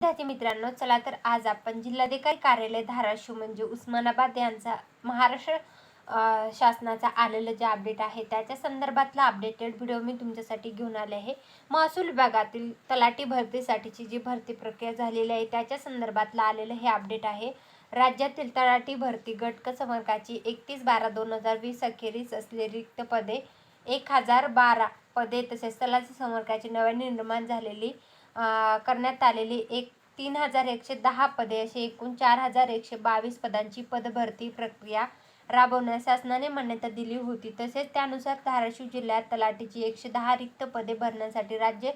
विद्यार्थी मित्रांनो चला तर आज आपण जिल्हाधिकारी कार्यालय धाराशिव म्हणजे उस्मानाबाद यांचा महाराष्ट्र शासनाचा आलेलं जे अपडेट आहे त्याच्या संदर्भातला अपडेटेड व्हिडिओ मी तुमच्यासाठी घेऊन आले आहे. महसूल विभागातील तलाठी भरतीसाठीची जी भरती प्रक्रिया झालेली आहे त्याच्या संदर्भातलं आलेलं हे अपडेट आहे. राज्यातील तलाठी भरती गट संवर्गाची एकतीस बारा दोन हजार वीस अखेरीस असलेली रिक्त पदे एक हजार बारा पदे तसेच तलाठी संवर्गाची नव्याने निर्माण झालेली करण्यात आलेली एक तीन हजार एकशे दहा पदे अशी एकूण चार हजार एकशे बावीस पदांची पदभरती प्रक्रिया राबवण्यास शासनाने मान्यता दिली होती. तसेच त्यानुसार धाराशिव जिल्ह्यात तलाठीची एकशे दहा रिक्त पदे भरण्यासाठी राज्य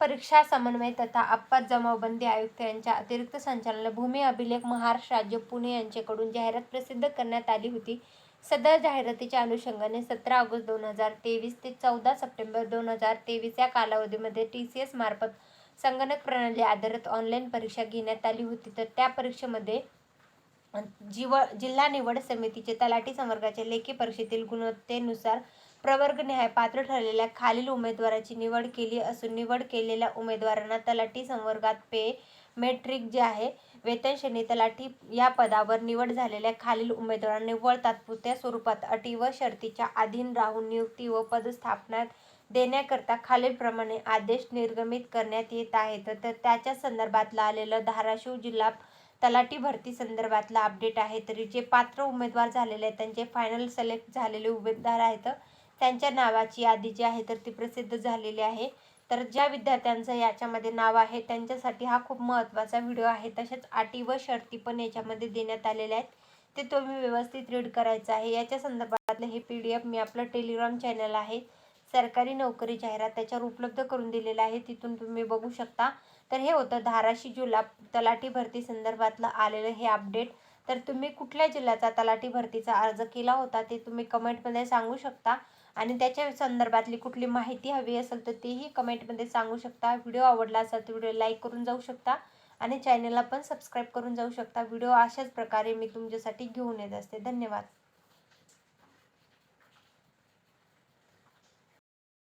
परीक्षा समन्वय तथा आपत जमावबंदी आयुक्त यांच्या अतिरिक्त संचालन भूमी अभिलेख महाराष्ट्र राज्य पुणे यांच्याकडून जाहिरात प्रसिद्ध करण्यात आली होती. सदर जाहिरातीच्या अनुषंगाने सतरा ऑगस्ट दोन हजार तेवीस ते चौदा सप्टेंबर दोन हजार तेवीस या कालावधीमध्ये टी सी एस मार्फत संगणक प्रणाली आधारित ऑनलाईन परीक्षा घेण्यात आली होती. तर त्या परीक्षेमध्ये जीव जिल्हा निवड समितीचे तलाठी संवर्गाच्या लेखी परीक्षेतील गुणवत्तेनुसार प्रवर्गनिहाय पात्र ठरलेल्या खालील उमेदवाराची निवड केली असून निवड केलेल्या उमेदवारांना तलाठी संवर्गात पे मेट्रिक जे आहे वेतन श्रेणी तलाठी या पदावर निवड झालेल्या खालील उमेदवारांना निव्वळ तात्पुरत्या स्वरूपात अटी व शर्तीच्या अधीन राहून नियुक्ती व पदस्थापनात देण्याकरता खालीलप्रमाणे आदेश निर्गमित करण्यात येत आहेत तर त्याच्या संदर्भातलं आलेलं धाराशिव जिल्हा तलाठी भरती संदर्भातला अपडेट आहे. तरी जे पात्र उमेदवार झालेले आहेत त्यांचे फायनल सिलेक्ट झालेले उमेदवार आहेत त्यांच्या नावाची यादी जी आहे तर ती प्रसिद्ध झालेली आहे. तर ज्या विद्यार्थ्यांचं याच्यामध्ये नाव आहे त्यांच्यासाठी हा खूप महत्त्वाचा व्हिडिओ आहे. तसेच अटी व शर्ती पण याच्यामध्ये देण्यात आलेल्या आहेत. ते तुम्ही व्यवस्थित रीड करायचं आहे. याच्या संदर्भातलं हे पी डी एफ मी आपलं टेलिग्राम चॅनल आहे. सरकारी नोकरी जाहिरात त्याच्यावर उपलब्ध करून दिलेलं आहे तिथून तुम्ही बघू शकता. तर हे होतं धाराशिव जिल्हा तलाठी भरती संदर्भातलं आलेलं हे अपडेट तर तुम्ही कुठल्या जिल्ह्याचा तलाठी भरतीचा अर्ज केला होता ते तुम्ही कमेंटमध्ये सांगू शकता. आणि त्याच्या संदर्भातली कुठली माहिती हवी असेल तर तेही कमेंटमध्ये सांगू शकता. व्हिडिओ आवडला असेल तर व्हिडिओ लाईक करून जाऊ शकता. आणि चॅनलला पण सबस्क्राईब करून जाऊ शकता. व्हिडिओ अशाच प्रकारे मी तुमच्यासाठी घेऊन येत असते. धन्यवाद.